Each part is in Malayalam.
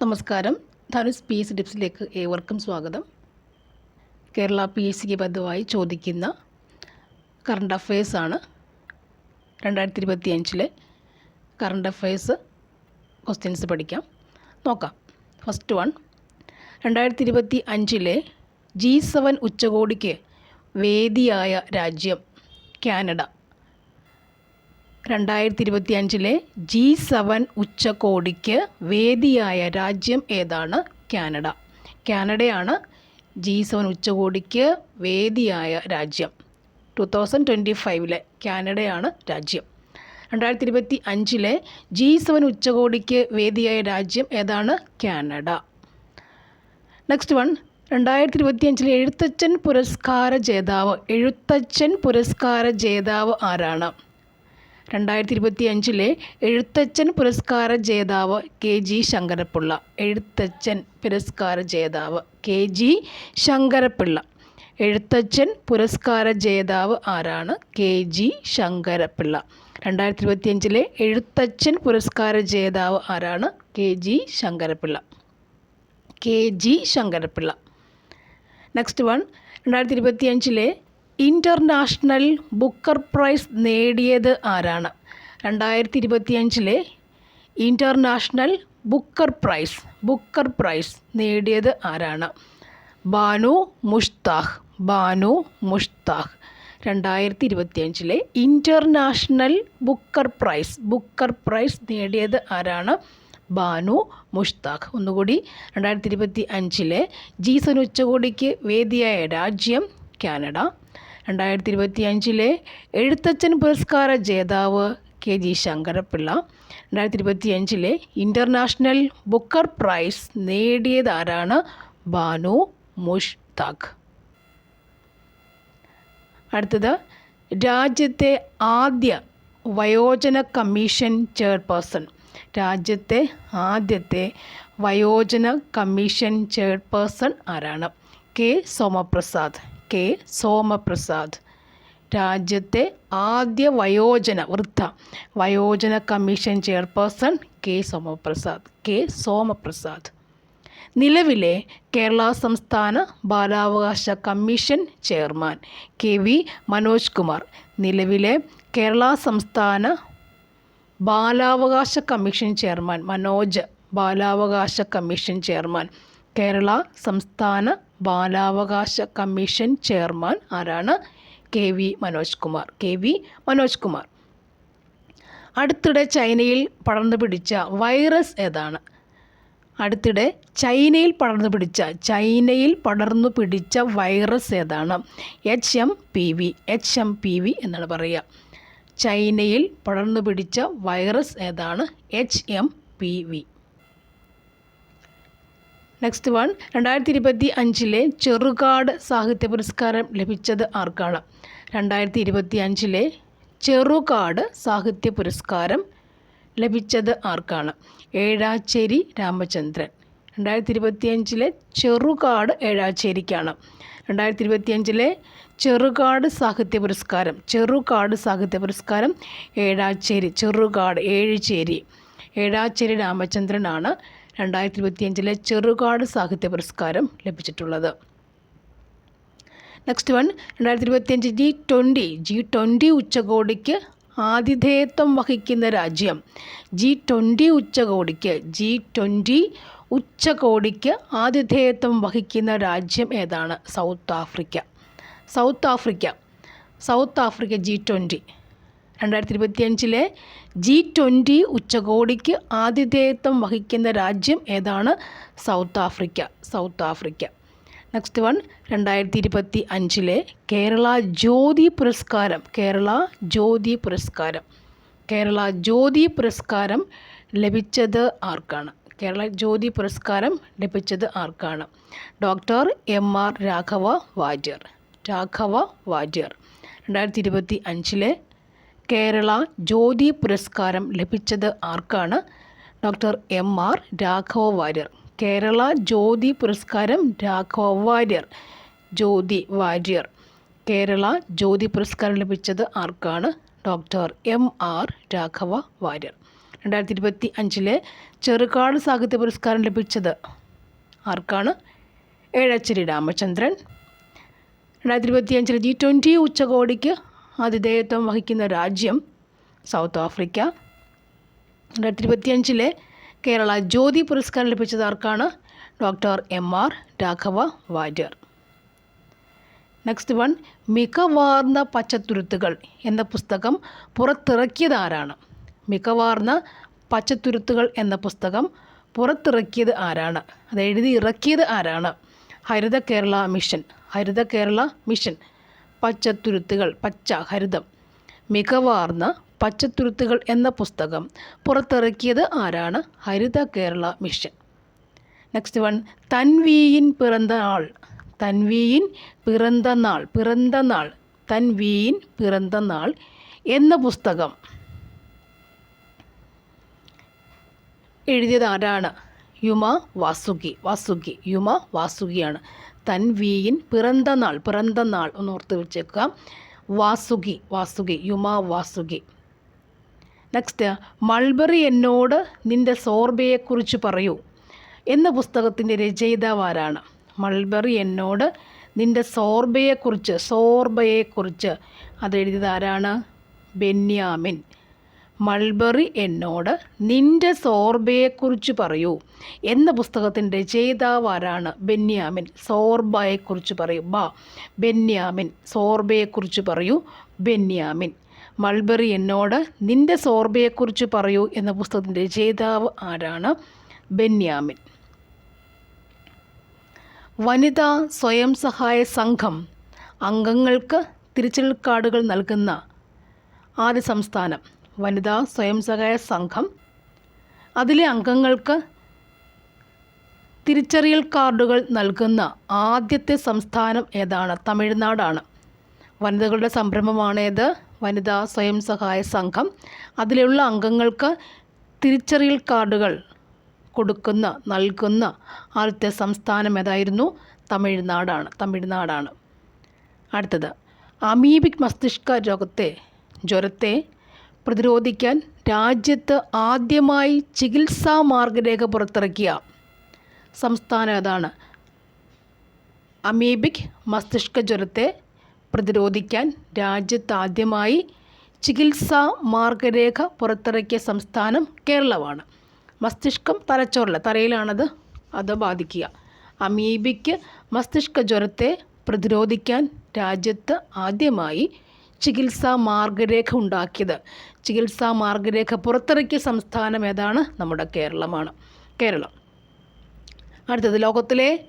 നമസ്കാരം. ധനുസ് പി എസ് ടിപ്സിലേക്ക് ഏവർക്കും സ്വാഗതം. കേരള പി എസ് സിക്ക് ബന്ധമായി ചോദിക്കുന്ന കറണ്ട് അഫയേഴ്സാണ് രണ്ടായിരത്തി ഇരുപത്തി അഞ്ചിലെ കറണ്ട് അഫയേഴ്സ് ക്വസ്റ്റ്യൻസ് പഠിക്കാം. നോക്കാം. ഫസ്റ്റ് വൺ രണ്ടായിരത്തി ഇരുപത്തി അഞ്ചിലെ ജി സെവൻ ഉച്ചകോടിക്ക് വേദിയായ രാജ്യം കാനഡ. രണ്ടായിരത്തി ഇരുപത്തി അഞ്ചിലെ ജി സെവൻ ഉച്ചകോടിക്ക് വേദിയായ രാജ്യം ഏതാണ്? കാനഡ. കാനഡയാണ് ജി സെവൻ ഉച്ചകോടിക്ക് വേദിയായ രാജ്യം. ടു തൗസൻഡ് ട്വന്റി ഫൈവിലെ കാനഡയാണ് രാജ്യം. രണ്ടായിരത്തി ഇരുപത്തി അഞ്ചിലെ ജി സെവൻ ഉച്ചകോടിക്ക് വേദിയായ രാജ്യം ഏതാണ്? കാനഡ. നെക്സ്റ്റ് വൺ രണ്ടായിരത്തി ഇരുപത്തി അഞ്ചിലെ എഴുത്തച്ഛൻ പുരസ്കാര ജേതാവ്. എഴുത്തച്ഛൻ പുരസ്കാര ജേതാവ് ആരാണ്? രണ്ടായിരത്തി ഇരുപത്തി അഞ്ചിലെ എഴുത്തച്ഛൻ പുരസ്കാര ജേതാവ് കെ ജി ശങ്കരപ്പിള്ള. എഴുത്തച്ഛൻ പുരസ്കാര ജേതാവ് കെ ജി ശങ്കരപ്പിള്ള. എഴുത്തച്ഛൻ പുരസ്കാര ജേതാവ് ആരാണ്? K G Sankarapillai. രണ്ടായിരത്തി ഇരുപത്തി അഞ്ചിലെ എഴുത്തച്ഛൻ പുരസ്കാര ജേതാവ് ആരാണ്? K G Sankarapillai. K G Sankarapillai. Next one രണ്ടായിരത്തി ഇരുപത്തി അഞ്ചിലെ ഇന്റർനാഷണൽ ബുക്കർ പ്രൈസ് നേടിയത് ആരാണ്? രണ്ടായിരത്തി ഇരുപത്തിയഞ്ചിലെ international Booker prize Booker prize നേടിയത് ആരാണ്? ബാനു മുഷ്താഖ് ബാനു മുഷ്താഖ് രണ്ടായിരത്തി ഇരുപത്തിയഞ്ചിലെ international Booker prize Booker prize നേടിയത് ആരാണ്? ബാനു മുഷ്താഖ് ഒന്നുകൂടി രണ്ടായിരത്തി ഇരുപത്തി അഞ്ചിലെ ജീസൻ ഉച്ചകോടിക്ക് വേദിയായ രാജ്യം കാനഡ. രണ്ടായിരത്തി ഇരുപത്തി അഞ്ചിലെ എഴുത്തച്ഛൻ പുരസ്കാര ജേതാവ് കെ ജി ശങ്കരപ്പിള്ള രണ്ടായിരത്തി ഇരുപത്തി അഞ്ചിലെ ഇന്റർനാഷണൽ ബുക്കർ പ്രൈസ് നേടിയതാരാണ് ബാനു മുഷ്താഖ്. അടുത്തത് രാജ്യത്തെ ആദ്യ വയോജന കമ്മീഷൻ ചെയർപേഴ്സൺ. രാജ്യത്തെ ആദ്യത്തെ വയോജന കമ്മീഷൻ ചെയർപേഴ്സൺ ആരാണ്? കെ. സോമപ്രസാദ്. കെ സോമപ്രസാദ്. രാജ്യത്തെ ആദ്യ വയോജന വൃദ്ധ വയോജന commission chairperson K Somaprasad K Somaprasad. നിലവിലെ കേരള സംസ്ഥാന ബാലാവകാശ commission chairman K V Manoj Kumar. നിലവിലെ കേരള സംസ്ഥാന ബാലാവകാശ കമ്മീഷൻ ചെയർമാൻ മനോജ് ബാലാവകാശ കമ്മീഷൻ ചെയർമാൻ കേരള സംസ്ഥാന ബാലാവകാശ കമ്മീഷൻ ചെയർമാൻ ആരാണ്? K V Manoj Kumar. K V Manoj Kumar. അടുത്തിടെ ചൈനയിൽ പടർന്നു പിടിച്ച വൈറസ് ഏതാണ്? അടുത്തിടെ ചൈനയിൽ പടർന്നു പിടിച്ച ചൈനയിൽ പടർന്നു പിടിച്ച വൈറസ് ഏതാണ്? H M P V. H M P V എന്നാണ് പറയുക. ചൈനയിൽ പടർന്നു പിടിച്ച വൈറസ് ഏതാണ്? H M P V. Next one രണ്ടായിരത്തി ഇരുപത്തി അഞ്ചിലെ ചെറുകാട് സാഹിത്യ പുരസ്കാരം ലഭിച്ചത് ആർക്കാണ്? രണ്ടായിരത്തി ഇരുപത്തി അഞ്ചിലെ ചെറുകാട് സാഹിത്യ പുരസ്കാരം ലഭിച്ചത് ആർക്കാണ്? ഏഴാച്ചേരി രാമചന്ദ്രൻ. രണ്ടായിരത്തി ഇരുപത്തി അഞ്ചിലെ ചെറുകാട് ഏഴാച്ചേരിക്കാണ്. രണ്ടായിരത്തി ഇരുപത്തി അഞ്ചിലെ ചെറുകാട് സാഹിത്യ പുരസ്കാരം ചെറുകാട് സാഹിത്യ പുരസ്കാരം ഏഴാച്ചേരി ചെറുകാട് ഏഴുചേരി. ഏഴാച്ചേരി രാമചന്ദ്രനാണ് രണ്ടായിരത്തി ഇരുപത്തിയഞ്ചിലെ ചെറുകാട് സാഹിത്യ പുരസ്കാരം ലഭിച്ചിട്ടുള്ളത്. നെക്സ്റ്റ് വൺ രണ്ടായിരത്തി ഇരുപത്തിയഞ്ച് ജി ട്വന്റി ജി ട്വന്റി ഉച്ചകോടിക്ക് ആതിഥേയത്വം വഹിക്കുന്ന രാജ്യം. ജി ട്വന്റി ഉച്ചകോടിക്ക് ജി ട്വന്റി ഉച്ചകോടിക്ക് ആതിഥേയത്വം വഹിക്കുന്ന രാജ്യം ഏതാണ്? South Africa. South Africa. South Africa G twenty രണ്ടായിരത്തി ഇരുപത്തിയഞ്ചിലെ ജി ട്വന്റി ഉച്ചകോടിക്ക് ആതിഥേയത്വം വഹിക്കുന്ന രാജ്യം ഏതാണ്? South Africa. South Africa. Next one രണ്ടായിരത്തി ഇരുപത്തി അഞ്ചിലെ കേരള ജ്യോതി പുരസ്കാരം. കേരള ജ്യോതി പുരസ്കാരം. കേരള ജ്യോതി പുരസ്കാരം ലഭിച്ചത് ആർക്കാണ്? കേരള ജ്യോതി പുരസ്കാരം ലഭിച്ചത് ആർക്കാണ്? Doctor M R Raghava Warrier. Raghava Warrier. രണ്ടായിരത്തി ഇരുപത്തി അഞ്ചിലെ കേരള ജ്യോതി പുരസ്കാരം ലഭിച്ചത് ആർക്കാണ്? Doctor M R Raghava Warrier Kerala Jyothi പുരസ്കാരം രാഘവ വാര്യർ ജ്യോതി വാര്യർ. കേരള ജ്യോതി പുരസ്കാരം ലഭിച്ചത് ആർക്കാണ്? Doctor M R Raghava Warrier രണ്ടായിരത്തി ഇരുപത്തി അഞ്ചിലെ ചെറുകാട് സാഹിത്യ പുരസ്കാരം ലഭിച്ചത് ആർക്കാണ്? ഏഴച്ചേരി രാമചന്ദ്രൻ. രണ്ടായിരത്തി ഇരുപത്തി അഞ്ചിലെ ജി ട്വന്റി ഉച്ചകോടിക്ക് ആതിഥേയത്വം വഹിക്കുന്ന രാജ്യം സൗത്ത് ആഫ്രിക്ക. രണ്ടായിരത്തി ഇരുപത്തി അഞ്ചിലെ കേരള ജ്യോതി പുരസ്കാരം ലഭിച്ചത് ആർക്കാണ്? Doctor M R Raghava Warrier. Next one മികവാർന്ന പച്ചത്തുരുത്തുകൾ എന്ന പുസ്തകം പുറത്തിറക്കിയത് ആരാണ്? മികവാർന്ന പച്ചത്തുരുത്തുകൾ എന്ന പുസ്തകം പുറത്തിറക്കിയത് ആരാണ്? അത് എഴുതി ഇറക്കിയത് ആരാണ്? ഹരിത കേരള മിഷൻ. ഹരിത കേരള മിഷൻ. പച്ചത്തുരുത്തുകൾ പച്ച ഹരിതം മികവാർന്ന പച്ചത്തുരുത്തുകൾ എന്ന പുസ്തകം പുറത്തിറക്കിയത് ആരാണ്? Haritha Kerala mission. Next one തൻവീയിൻ പിറന്ന ആൾ തൻവീയിൻ പിറന്ന നാൾ. നാൾ. തൻവീയിൻ പിറന്ന നാൾ എന്ന പുസ്തകം. എഴുതിയത് ആരാണ്? യുമ വാസുകി. വാസുകി. യുമ വാസുകിയാണ്. തൻവീയിൻ പിറന്തനാൾ നാൾ പിറന്ന നാൾ ഒന്ന് ഓർത്ത് വെച്ചേക്കുക. വാസുകി വാസുകി യുമാ വാസുകി. നെക്സ്റ്റ് മൾബറി എന്നോട് നിന്റെ സോർബയെക്കുറിച്ച് പറയൂ. എന്ന പുസ്തകത്തിന്റെ രചയിതാവാരാണ് മൾബറി എന്നോട് നിന്റെ സോർബയെക്കുറിച്ച് സോർബയെക്കുറിച്ച് അതെഴുതിയത് ആരാണ്? ബെന്യാമിൻ. മൾബറി എന്നോട് നിന്റെ സോർബയെക്കുറിച്ച് പറയൂ. എന്ന പുസ്തകത്തിന്റെ ചെയ്താവാരാണ് ബെന്യാമിൻ. സോർബയെക്കുറിച്ച് പറയൂ. ബാ ബെന്യാമിൻ സോർബയെക്കുറിച്ച് പറയൂ ബെന്യാമിൻ. മൾബറി എന്നോട് നിന്റെ സോർബയെക്കുറിച്ച് പറയൂ എന്ന പുസ്തകത്തിന്റെ രചയിതാവ് ആരാണ്? ബെന്യാമിൻ. വനിതാ സ്വയം സഹായ സംഘം അംഗങ്ങൾക്ക് തിരിച്ചൽ കാർഡുകൾ നൽകുന്ന ആദ്യ സംസ്ഥാനം വനിതാ സ്വയം സഹായ സംഘം. അതിലെ അംഗങ്ങൾക്ക് തിരിച്ചറിയൽ കാർഡുകൾ നൽകുന്ന ആദ്യത്തെ സംസ്ഥാനം ഏതാണ്? തമിഴ്നാടാണ്. വനിതകളുടെ സംരംഭമാണേത് വനിതാ സ്വയം സഹായ സംഘം. അതിലുള്ള അംഗങ്ങൾക്ക് തിരിച്ചറിയൽ കാർഡുകൾ കൊടുക്കുന്ന നൽകുന്ന ആദ്യത്തെ സംസ്ഥാനം ഏതായിരുന്നു? തമിഴ്നാടാണ്. തമിഴ്നാടാണ്. അടുത്തത്. അമീബിക് മസ്തിഷ്ക രോഗത്തെ ജ്വരത്തെ പ്രതിരോധിക്കാൻ രാജ്യത്ത് ആദ്യമായി ചികിത്സാ മാർഗരേഖ പുറത്തിറക്കിയ സംസ്ഥാനം അതാണ് അമീബിക് മസ്തിഷ്ക ജ്വരത്തെ പ്രതിരോധിക്കാൻ രാജ്യത്ത് ആദ്യമായി ചികിത്സാ മാർഗരേഖ പുറത്തിറക്കിയ സംസ്ഥാനം കേരളമാണ്. മസ്തിഷ്കം തലച്ചോറില്ല തലയിലാണത്? അത് ബാധിക്കുക. അമീബിക്ക് മസ്തിഷ്ക ജ്വരത്തെ പ്രതിരോധിക്കാൻ രാജ്യത്ത് ആദ്യമായി ചികിത്സാ മാർഗരേഖ ഉണ്ടാക്കിയത്. ചികിത്സാ മാർഗരേഖ പുറത്തിറക്കിയ സംസ്ഥാനം ഏതാണ്? നമ്മുടെ കേരളമാണ്. കേരളം. അടുത്തത് ലോകത്തിലെ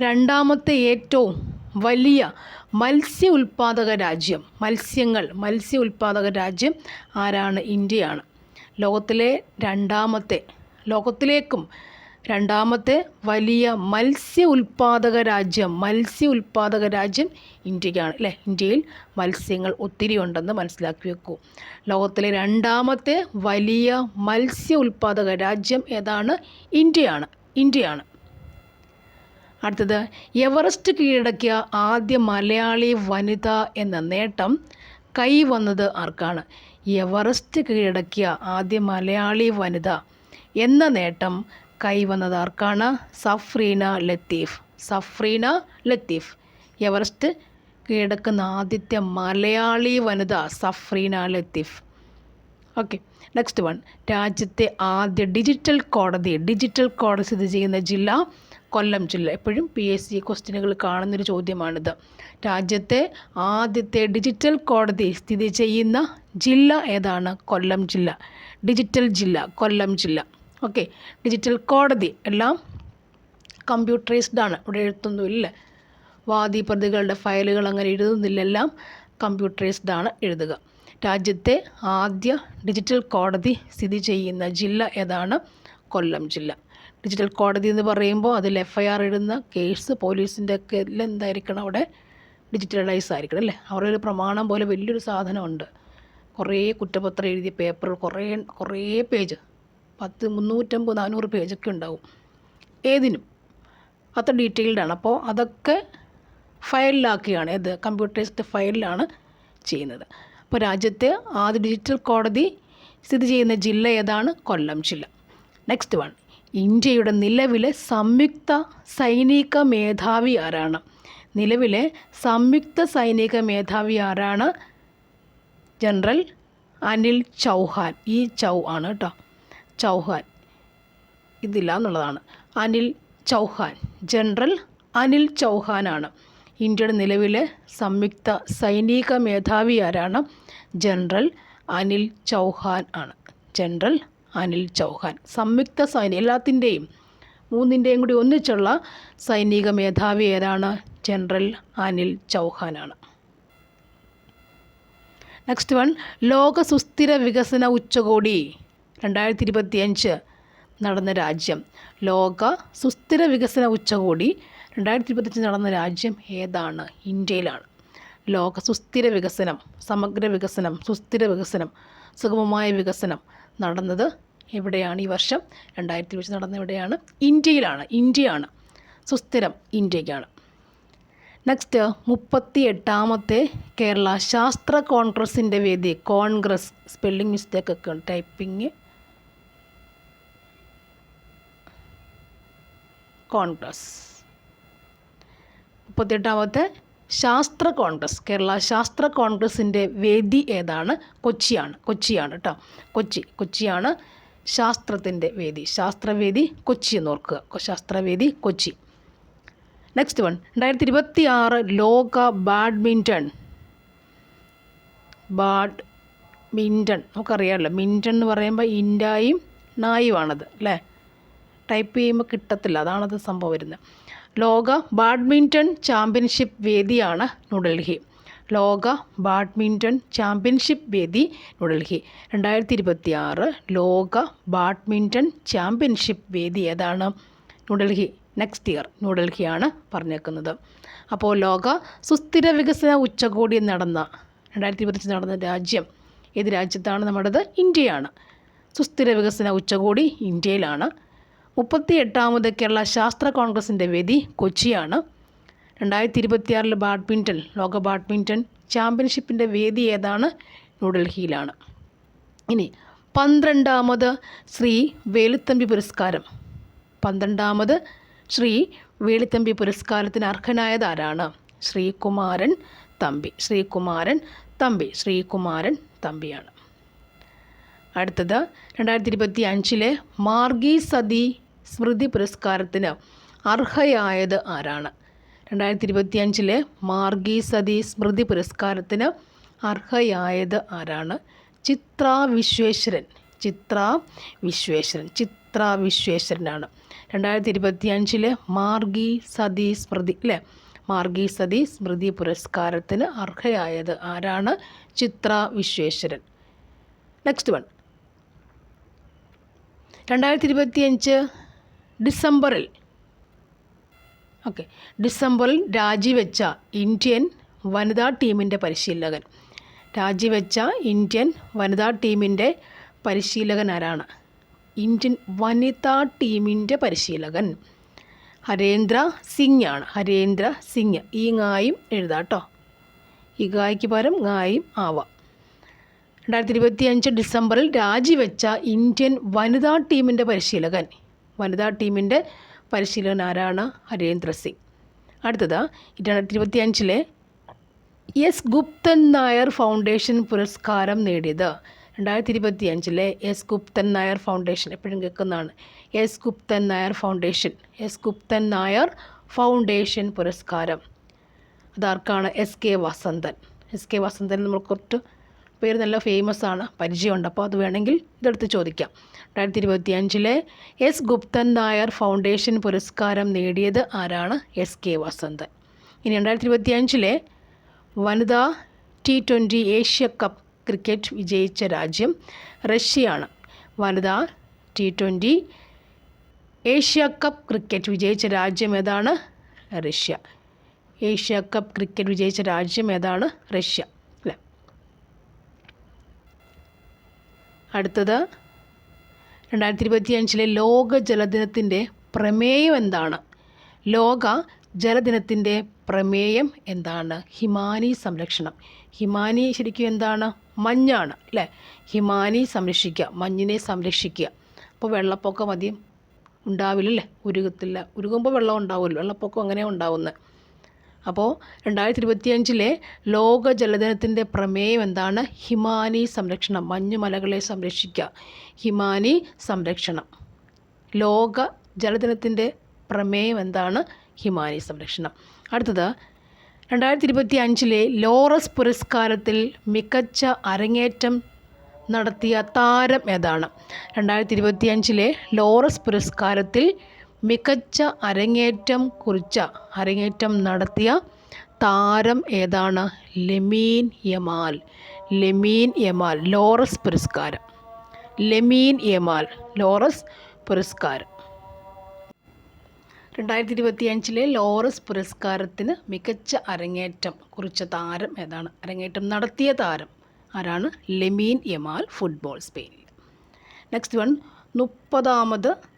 രണ്ടാമത്തെ ഏറ്റവും വലിയ മത്സ്യ ഉൽപ്പാദക രാജ്യം മത്സ്യങ്ങൾ മത്സ്യ ഉൽപ്പാദക രാജ്യം ആരാണ്? ഇന്ത്യയാണ്. ലോകത്തിലെ രണ്ടാമത്തെ ലോകത്തിലേക്കും രണ്ടാമത്തെ വലിയ മത്സ്യ ഉൽപ്പാദക രാജ്യം മത്സ്യ ഉൽപ്പാദക രാജ്യം ഇന്ത്യക്കാണ് അല്ലേ? ഇന്ത്യയിൽ മത്സ്യങ്ങൾ ഒത്തിരി ഉണ്ടെന്ന് മനസ്സിലാക്കി വെക്കൂ. ലോകത്തിലെ രണ്ടാമത്തെ വലിയ മത്സ്യ ഉൽപ്പാദക രാജ്യം ഏതാണ്? ഇന്ത്യയാണ് ഇന്ത്യയാണ്. അടുത്തത് എവറസ്റ്റ് കീഴടക്കിയ ആദ്യ മലയാളി വനിത എന്ന നേട്ടം കൈവന്നത് ആർക്കാണ്? എവറസ്റ്റ് കീഴടക്കിയ ആദ്യ മലയാളി വനിത എന്ന നേട്ടം കൈവന്നത് ആർക്കാണ്? സഫ്രീന ലത്തീഫ്. സഫ്രീന ലത്തീഫ്. എവറസ്റ്റ് കീഴടക്കുന്ന ആദ്യത്തെ മലയാളി വനിത Safreena Latheef. Okay next one. രാജ്യത്തെ ആദ്യ ഡിജിറ്റൽ കോടതി. ഡിജിറ്റൽ കോടതി സ്ഥിതി ചെയ്യുന്ന ജില്ല കൊല്ലം ജില്ല. എപ്പോഴും പി എസ് സി ക്വസ്റ്റ്യനുകൾ കാണുന്നൊരു ചോദ്യമാണിത്. രാജ്യത്തെ ആദ്യത്തെ ഡിജിറ്റൽ കോടതി സ്ഥിതി ചെയ്യുന്ന ജില്ല ഏതാണ്? കൊല്ലം ജില്ല. ഡിജിറ്റൽ ജില്ല കൊല്ലം ജില്ല. ഓക്കെ ഡിജിറ്റൽ കോടതി എല്ലാം കമ്പ്യൂട്ടറൈസ്ഡ് ആണ്. ഇവിടെ എഴുത്തൊന്നുമില്ല. വാദി പ്രതികളുടെ ഫയലുകൾ അങ്ങനെ എഴുതുന്നില്ല എല്ലാം കമ്പ്യൂട്ടറൈസ്ഡ് ആണ് എഴുതുക. രാജ്യത്തെ ആദ്യ ഡിജിറ്റൽ കോടതി സ്ഥിതി ചെയ്യുന്ന ജില്ല ഏതാണ്? കൊല്ലം ജില്ല. ഡിജിറ്റൽ കോടതി എന്ന് പറയുമ്പോൾ അതിൽ എഫ് ഐ ആർ ഇടുന്ന കേസ് പോലീസിന്റെ ഒക്കെ എന്തായിരിക്കണം അവിടെ? ഡിജിറ്റലൈസ് ആയിരിക്കണം അല്ലേ? അവരുടെ ഒരു പ്രമാണം പോലെ വലിയൊരു സാധനമുണ്ട്. കുറേ കുറ്റപത്രം എഴുതിയ പേപ്പർ കുറേ കുറേ പേജ് പത്ത് മുന്നൂറ്റമ്പത് നാനൂറ് പേജൊക്കെ ഉണ്ടാവും. ഏതിനും. അത്ര ഡീറ്റെയിൽഡാണ് അപ്പോൾ അതൊക്കെ ഫയലിലാക്കിയാണ് ഏത് കമ്പ്യൂട്ടറൈസ്ഡ് ഫയലിലാണ് ചെയ്യുന്നത്. അപ്പോൾ രാജ്യത്തെ ആദ്യ ഡിജിറ്റൽ കോടതി സ്ഥിതി ചെയ്യുന്ന ജില്ല ഏതാണ്? കൊല്ലം ജില്ല. Next one. ഇന്ത്യയുടെ നിലവിലെ സംയുക്ത സൈനിക മേധാവി ആരാണ്? നിലവിലെ സംയുക്ത സൈനിക മേധാവി ആരാണ്? ജനറൽ അനിൽ ചൗഹാൻ. ഈ ചൗ ആണ് കേട്ടോ ചൗഹാൻ. ഇതില്ല എന്നുള്ളതാണ്. അനിൽ ചൗഹാൻ. ജനറൽ അനിൽ ചൗഹാനാണ്. ഇന്ത്യയുടെ നിലവിലെ സംയുക്ത സൈനിക മേധാവി ആരാണ്? ജനറൽ അനിൽ ചൗഹാൻ ആണ്. ജനറൽ അനിൽ ചൗഹാൻ. സംയുക്ത സൈനിക എല്ലാത്തിന്റെയും മൂന്നിന്റെയും കൂടി ഒന്നിച്ചുള്ള സൈനിക മേധാവി ഏതാണ്? ജനറൽ അനിൽ ചൗഹാനാണ്. നെക്സ്റ്റ് വൺ ലോക സുസ്ഥിര വികസന ഉച്ചകോടി. രണ്ടായിരത്തി ഇരുപത്തിയഞ്ച് നടന്ന രാജ്യം. ലോക സുസ്ഥിര വികസന ഉച്ചകോടി രണ്ടായിരത്തി ഇരുപത്തഞ്ച് നടന്ന രാജ്യം ഏതാണ്? ഇന്ത്യയിലാണ്. ലോക സുസ്ഥിര വികസനം സമഗ്ര വികസനം സുസ്ഥിര വികസനം സുഗമമായ വികസനം നടന്നത് എവിടെയാണ്? ഈ വർഷം രണ്ടായിരത്തി ഇരുപത്തി നടന്ന എവിടെയാണ്? ഇന്ത്യയിലാണ്. ഇന്ത്യയാണ് സുസ്ഥിരം. ഇന്ത്യക്കാണ്. നെക്സ്റ്റ് മുപ്പത്തി എട്ടാമത്തെ കേരള ശാസ്ത്ര കോൺഗ്രസിന്റെ വേദി. കോൺഗ്രസ് സ്പെല്ലിംഗ് മിസ്റ്റേക്ക് ഒക്കെ ടൈപ്പിംഗ് കോൺഗ്രസ്. മുപ്പത്തിയെട്ടാമത്തെ ശാസ്ത്ര കോൺഗ്രസ്. കേരള ശാസ്ത്ര കോൺഗ്രസിന്റെ വേദി ഏതാണ്? കൊച്ചിയാണ്. കൊച്ചിയാണ് കേട്ടോ കൊച്ചി. കൊച്ചിയാണ് ശാസ്ത്രത്തിന്റെ വേദി. ശാസ്ത്രവേദി കൊച്ചി എന്ന് ഓർക്കുക ശാസ്ത്രവേദി കൊച്ചി. നെക്സ്റ്റ് വൺ രണ്ടായിരത്തി ഇരുപത്തി ആറ് ലോക ബാഡ്മിന്റൺ ബാഡ്മിന്റൺ നമുക്കറിയാമല്ലോ മിന്റൺ എന്ന് പറയുമ്പോൾ ഇൻഡായും നായുമാണത് അല്ലേ? ടൈപ്പ് ചെയ്യുമ്പോൾ കിട്ടത്തില്ല. അതാണത് സംഭവം വരുന്നത്. ലോക ബാഡ്മിന്റൺ ചാമ്പ്യൻഷിപ്പ് വേദിയാണ് ന്യൂഡൽഹി. ലോക ബാഡ്മിന്റൺ ചാമ്പ്യൻഷിപ്പ് വേദി ന്യൂഡൽഹി. രണ്ടായിരത്തി ഇരുപത്തി ആറ് ലോക ബാഡ്മിന്റൺ ചാമ്പ്യൻഷിപ്പ് വേദി ഏതാണ്? ന്യൂഡൽഹി. നെക്സ്റ്റ് ഇയർ ന്യൂഡൽഹിയാണ് പറഞ്ഞേക്കുന്നത്. അപ്പോൾ ലോക സുസ്ഥിര വികസന ഉച്ചകോടി നടന്ന രണ്ടായിരത്തി ഇരുപത്തഞ്ച് നടന്ന രാജ്യം ഏത് രാജ്യത്താണ്? നമ്മുടേത് ഇന്ത്യയാണ്. സുസ്ഥിര വികസന ഉച്ചകോടി ഇന്ത്യയിലാണ്. മുപ്പത്തി എട്ടാമത് കേരള ശാസ്ത്ര കോൺഗ്രസിന്റെ വേദി കൊച്ചിയാണ്. രണ്ടായിരത്തി ഇരുപത്തിയാറിൽ ബാഡ്മിന്റൺ ലോക ബാഡ്മിന്റൺ ചാമ്പ്യൻഷിപ്പിന്റെ വേദി ഏതാണ്? ന്യൂഡൽഹിയിലാണ്. ഇനി പന്ത്രണ്ടാമത് ശ്രീ വേലുത്തമ്പി പുരസ്കാരം. പന്ത്രണ്ടാമത് ശ്രീ വേലുത്തമ്പി പുരസ്കാരത്തിന് അർഹനായത് ആരാണ് ശ്രീകുമാരൻ തമ്പി. ശ്രീകുമാരൻ തമ്പി. ശ്രീകുമാരൻ തമ്പിയാണ്. അടുത്തത് രണ്ടായിരത്തി ഇരുപത്തി അഞ്ചിലെ മാർഗി സതി സ്മൃതി പുരസ്കാരത്തിന് അർഹയായത് ആരാണ്? രണ്ടായിരത്തി ഇരുപത്തി അഞ്ചിലെ മാർഗി സതി സ്മൃതി പുരസ്കാരത്തിന് അർഹയായത് ആരാണ്? ചിത്ര വിശ്വേശ്വരൻ. ചിത്ര വിശ്വേശ്വരൻ. ചിത്ര വിശ്വേശ്വരനാണ്. രണ്ടായിരത്തി ഇരുപത്തി അഞ്ചിലെ മാർഗി സതി സ്മൃതി അല്ലേ? മാർഗി സതി സ്മൃതി പുരസ്കാരത്തിന് അർഹയായത് ആരാണ്? ചിത്ര വിശ്വേശ്വരൻ. നെക്സ്റ്റ് വൺ രണ്ടായിരത്തി ഇരുപത്തിയഞ്ച് ഡിസംബറിൽ. ഓക്കെ. ഡിസംബറിൽ രാജിവെച്ച ഇന്ത്യൻ വനിതാ ടീമിന്റെ പരിശീലകൻ. രാജിവെച്ച ഇന്ത്യൻ വനിതാ ടീമിന്റെ പരിശീലകൻ ആരാണ്? ഇന്ത്യൻ വനിതാ ടീമിന്റെ പരിശീലകൻ ഹരേന്ദ്ര സിംഗ് ആണ് ഹരേന്ദ്ര സിംഗ്. ഈ ഗായും എഴുതാം കേട്ടോ ഈ ഗായ്ക്ക് പകരം ഗായും ആവാം. രണ്ടായിരത്തി ഇരുപത്തി അഞ്ച് ഡിസംബറിൽ രാജിവെച്ച ഇന്ത്യൻ വനിതാ ടീമിന്റെ പരിശീലകൻ വനിതാ ടീമിന്റെ പരിശീലകൻ ആരാണ്? ഹരേന്ദ്ര സിംഗ്. അടുത്തത് രണ്ടായിരത്തി ഇരുപത്തി അഞ്ചിലെ എസ് ഗുപ്തൻ നായർ ഫൗണ്ടേഷൻ പുരസ്കാരം നേടിയത്. രണ്ടായിരത്തി ഇരുപത്തി അഞ്ചിലെ എസ് ഗുപ്തൻ നായർ ഫൗണ്ടേഷൻ എപ്പോഴും കേൾക്കുന്നതാണ്. S Guptan Nair foundation S Guptan Nair foundation പുരസ്കാരം. അതാർക്കാണ്? S K Vasanthan. S K Vasanthan നമ്മൾ കുറച്ച് പേര് നല്ല ഫേമസ് ആണ് പരിചയമുണ്ട്. അപ്പോൾ അത് വേണമെങ്കിൽ ഇതെടുത്ത് ചോദിക്കാം. രണ്ടായിരത്തി ഇരുപത്തി അഞ്ചിലെ എസ് ഗുപ്തൻ നായർ ഫൗണ്ടേഷൻ പുരസ്കാരം നേടിയത് ആരാണ്? S K Vasanthan. ഇനി രണ്ടായിരത്തി ഇരുപത്തി അഞ്ചിലെ വനിതാ T twenty Asia cup cricket വിജയിച്ച രാജ്യം റഷ്യയാണ്. വനിതാ T twenty Asia cup cricket വിജയിച്ച രാജ്യം ഏതാണ്? റഷ്യ. ഏഷ്യ കപ്പ് ക്രിക്കറ്റ് വിജയിച്ച രാജ്യം ഏതാണ്? റഷ്യ അല്ലേ അടുത്തത് രണ്ടായിരത്തി ഇരുപത്തി അഞ്ചിലെ ലോക ജലദിനത്തിന്റെ പ്രമേയം എന്താണ്? ലോക ജലദിനത്തിന്റെ പ്രമേയം എന്താണ്? ഹിമാനി സംരക്ഷണം. ഹിമാനി ശരിക്കും എന്താണ്? മഞ്ഞാണ് അല്ലേ? ഹിമാനി സംരക്ഷിക്കുക മഞ്ഞിനെ സംരക്ഷിക്കുക. അപ്പോൾ വെള്ളപ്പൊക്കം അധികം ഉണ്ടാവില്ല അല്ലേ ഉരുകത്തില്ല. ഉരുകുമ്പോൾ വെള്ളം ഉണ്ടാവുമല്ലോ. വെള്ളപ്പൊക്കം അങ്ങനെ ഉണ്ടാവുന്നത്. അപ്പോൾ രണ്ടായിരത്തി ഇരുപത്തി അഞ്ചിലെ ലോക ജലദിനത്തിന്റെ പ്രമേയം എന്താണ്? ഹിമാനി സംരക്ഷണം മഞ്ഞുമലകളെ സംരക്ഷിക്കുക ഹിമാനി സംരക്ഷണം. ലോക ജലദിനത്തിന്റെ പ്രമേയം എന്താണ്? ഹിമാനി സംരക്ഷണം. അടുത്തത് രണ്ടായിരത്തി ഇരുപത്തി അഞ്ചിലെ ലോറസ് പുരസ്കാരത്തിൽ മികച്ച അരങ്ങേറ്റം നടത്തിയ താരം ഏതാണ്? രണ്ടായിരത്തി ഇരുപത്തി അഞ്ചിലെ ലോറസ് പുരസ്കാരത്തിൽ മികച്ച അരങ്ങേറ്റം കുറിച്ച അരങ്ങേറ്റം നടത്തിയ താരം ഏതാണ്? Lamine Yamal. Lamine Yamal Laureus പുരസ്കാരം. ലെമീൻ യമാൽ ലോറസ് പുരസ്കാരം. രണ്ടായിരത്തി ഇരുപത്തി അഞ്ചിലെ ലോറസ് പുരസ്കാരത്തിന് മികച്ച അരങ്ങേറ്റം കുറിച്ച താരം ഏതാണ്? അരങ്ങേറ്റം നടത്തിയ താരം ആരാണ്? ലെമീൻ യമാൽ ഫുട്ബോൾ സ്പെയിനിൽ. നെക്സ്റ്റ് വൺ മുപ്പതാമത്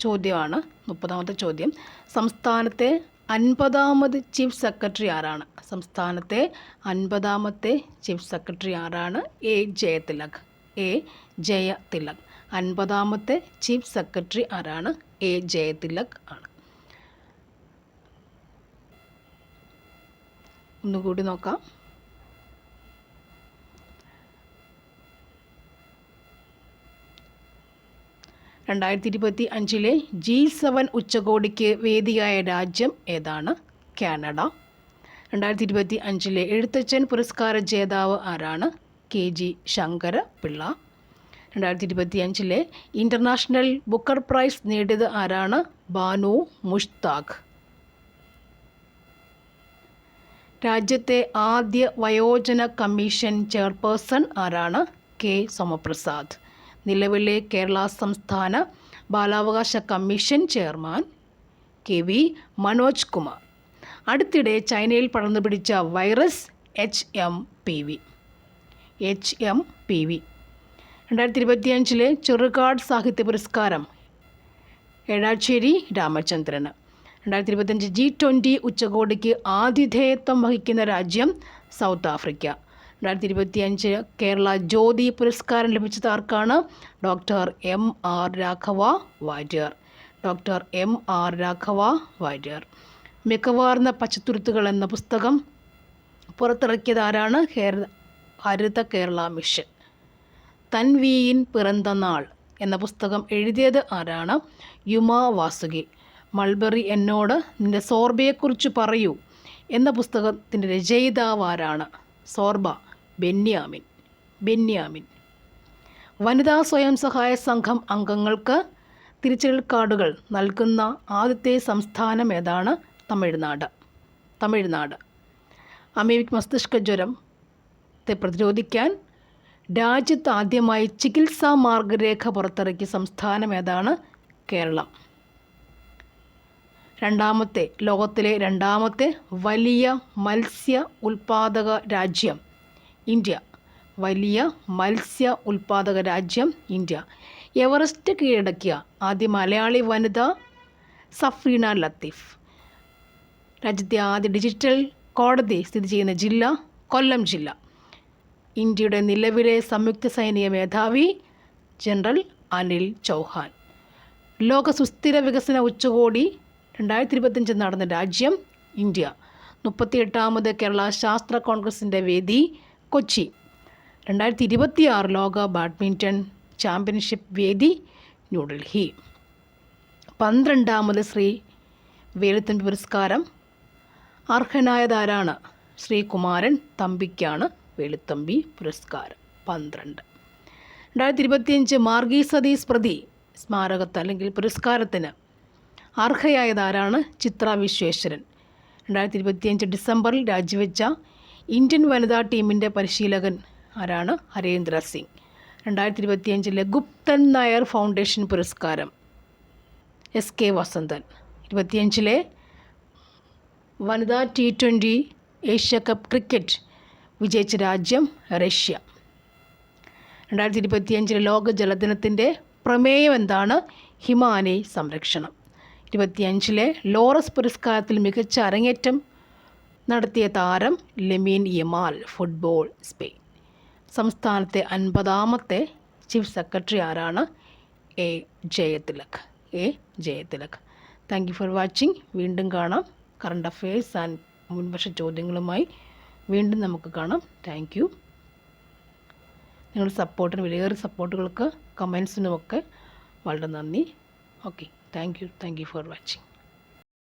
ചോദ്യമാണ്. മുപ്പതാമത്തെ ചോദ്യം. സംസ്ഥാനത്തെ അൻപതാമത് ചീഫ് സെക്രട്ടറി ആരാണ്? സംസ്ഥാനത്തെ അൻപതാമത്തെ ചീഫ് സെക്രട്ടറി ആരാണ്? A. Jayathilak. A. Jayathilak അൻപതാമത്തെ ചീഫ് സെക്രട്ടറി ആരാണ്? എ. ജയതിലക് ആണ്. ഒന്നുകൂടി നോക്കാം. രണ്ടായിരത്തി ഇരുപത്തി അഞ്ചിലെ ജി സെവൻ ഉച്ചകോടിക്ക് വേദിയായ രാജ്യം ഏതാണ്? കാനഡ. രണ്ടായിരത്തി ഇരുപത്തി അഞ്ചിലെ എഴുത്തച്ഛൻ പുരസ്കാര ജേതാവ് ആരാണ്? കെ ജി ശങ്കര പിള്ള രണ്ടായിരത്തി ഇരുപത്തി അഞ്ചിലെ ഇന്റർനാഷണൽ ബുക്കർ പ്രൈസ് നേടിയത് ആരാണ്? ബാനു മുഷ്താഖ്. രാജ്യത്തെ ആദ്യ വയോജന കമ്മീഷൻ ചെയർപേഴ്സൺ ആരാണ്? കെ. സോമപ്രസാദ്. നിലവിലെ കേരള സംസ്ഥാന ബാലാവകാശ commission chairman K V Manoj Kumar. അടുത്തിടെ ചൈനയിൽ പടർന്നു പിടിച്ച virus H M P V. H M P V. രണ്ടായിരത്തി ഇരുപത്തിയഞ്ചിലെ ചെറുകാട് സാഹിത്യ പുരസ്കാരം എഴാച്ചേരി രാമചന്ദ്രന് രണ്ടായിരത്തി ഇരുപത്തഞ്ച് ജി ട്വന്റി ഉച്ചകോടിക്ക് ആതിഥേയത്വം വഹിക്കുന്ന രാജ്യം സൗത്ത് ആഫ്രിക്ക. രണ്ടായിരത്തി ഇരുപത്തിയഞ്ച് കേരള ജ്യോതി പുരസ്കാരം ലഭിച്ചത് ആർക്കാണ് doctor M R Raghava Warrier. Doctor M R Raghava Warrier. മികവാർന്ന പച്ചത്തുരുത്തുകൾ എന്ന പുസ്തകം പുറത്തിറക്കിയത് ആരാണ് ഹരിത കേരള മിഷൻ. തൻവിയിൻ പിറന്ത നാൾ എന്ന പുസ്തകം എഴുതിയത് ആരാണ്? യുമ വാസുകി. മൾബറി എന്നോട് നിന്റെ സോർബയെക്കുറിച്ച് പറയൂ എന്ന പുസ്തകത്തിന്റെ രചയിതാവ് ആരാണ് സോർബ. ബെന്യാമിൻ ബെന്യാമിൻ. വനിതാ സ്വയം സഹായ സംഘം അംഗങ്ങൾക്ക് തിരിച്ചറിയൽ കാർഡുകൾ നൽകുന്ന ആദ്യത്തെ സംസ്ഥാനം ഏതാണ്? തമിഴ്നാട് തമിഴ്നാട്. അമീബിക് മസ്തിഷ്ക ജ്വരത്തെ പ്രതിരോധിക്കാൻ രാജ്യത്ത് ആദ്യമായി ചികിത്സാ മാർഗരേഖ പുറത്തിറക്കിയ സംസ്ഥാനം ഏതാണ്? കേരളം. രണ്ടാമത്തെ ലോകത്തിലെ രണ്ടാമത്തെ വലിയ മത്സ്യ ഉൽപാദക രാജ്യം ഇന്ത്യ. വലിയ മത്സ്യ ഉൽപാദക രാജ്യം ഇന്ത്യ. എവറസ്റ്റ് കീഴടക്കിയ ആദ്യ മലയാളി വനിത സഫീന ലത്തീഫ്. രാജ്യത്തെ ആദ്യ ഡിജിറ്റൽ കോടതി സ്ഥിതി ചെയ്യുന്ന ജില്ല കൊല്ലം ജില്ല. ഇന്ത്യയുടെ നിലവിലെ സംയുക്ത സൈനിക മേധാവി ജനറൽ അനിൽ ചൗഹാൻ. ലോക സുസ്ഥിര വികസന ഉച്ചകോടി രണ്ടായിരത്തി ഇരുപത്തഞ്ച് നടന്ന രാജ്യം ഇന്ത്യ. മുപ്പത്തിയെട്ടാമത് കേരള ശാസ്ത്ര കോൺഗ്രസിന്റെ വേദി കൊച്ചി. രണ്ടായിരത്തി ഇരുപത്തിയാറ് ലോക ബാഡ്മിന്റൺ ചാമ്പ്യൻഷിപ്പ് വേദി ന്യൂഡൽഹി. പന്ത്രണ്ടാമത് ശ്രീ വേലുത്തൻ പുരസ്കാരം. അർഹനായതാരാണ്? ശ്രീകുമാരൻ തമ്പിക്കാണ് വെളുത്തമ്പി പുരസ്കാരം. പന്ത്രണ്ട്. രണ്ടായിരത്തി ഇരുപത്തിയഞ്ച് മാർഗി സതീസ് പ്രതി സ്മാരകത്ത് അല്ലെങ്കിൽ പുരസ്കാരത്തിന് അർഹയായതാരാണ് ചിത്ര വിശ്വേശ്വരൻ രണ്ടായിരത്തി ഇരുപത്തിയഞ്ച് ഡിസംബറിൽ രാജിവെച്ച ഇന്ത്യൻ വനിതാ ടീമിന്റെ പരിശീലകൻ ആരാണ്? ഹരേന്ദ്ര സിംഗ്. രണ്ടായിരത്തി ഇരുപത്തിയഞ്ചിലെ ഗുപ്തൻ നായർ ഫൗണ്ടേഷൻ പുരസ്കാരം. S K Vasanthan. ഇരുപത്തിയഞ്ചിലെ വനിതാ T twenty Asia cup cricket വിജയിച്ച രാജ്യം റഷ്യ. രണ്ടായിരത്തി ഇരുപത്തിയഞ്ചിലെ ലോക ജലദിനത്തിന്റെ പ്രമേയം എന്താണ്? ഹിമാനി സംരക്ഷണം. ഇരുപത്തിയഞ്ചിലെ ലോറസ് പുരസ്കാരത്തിൽ മികച്ച അരങ്ങേറ്റം നടത്തിയ താരം ലെമീൻ യമാൽ ഫുട്ബോൾ സ്പെയിൻ. സംസ്ഥാനത്തെ അൻപതാമത്തെ ചീഫ് സെക്രട്ടറി ആരാണ്? A. Jayathilak. A. Jayathilak. Thank you for watching വീണ്ടും കാണാം. കറണ്ട് അഫയേഴ്സ് ആൻഡ് മുൻവർഷ ചോദ്യങ്ങളുമായി വീണ്ടും നമുക്ക് കാണാം. താങ്ക് യു നിങ്ങളുടെ സപ്പോർട്ടിന് വിലയേറിയ സപ്പോർട്ടുകൾക്ക് കമൻസിനുമൊക്കെ വളരെ നന്ദി. Okay thank you thank you for watching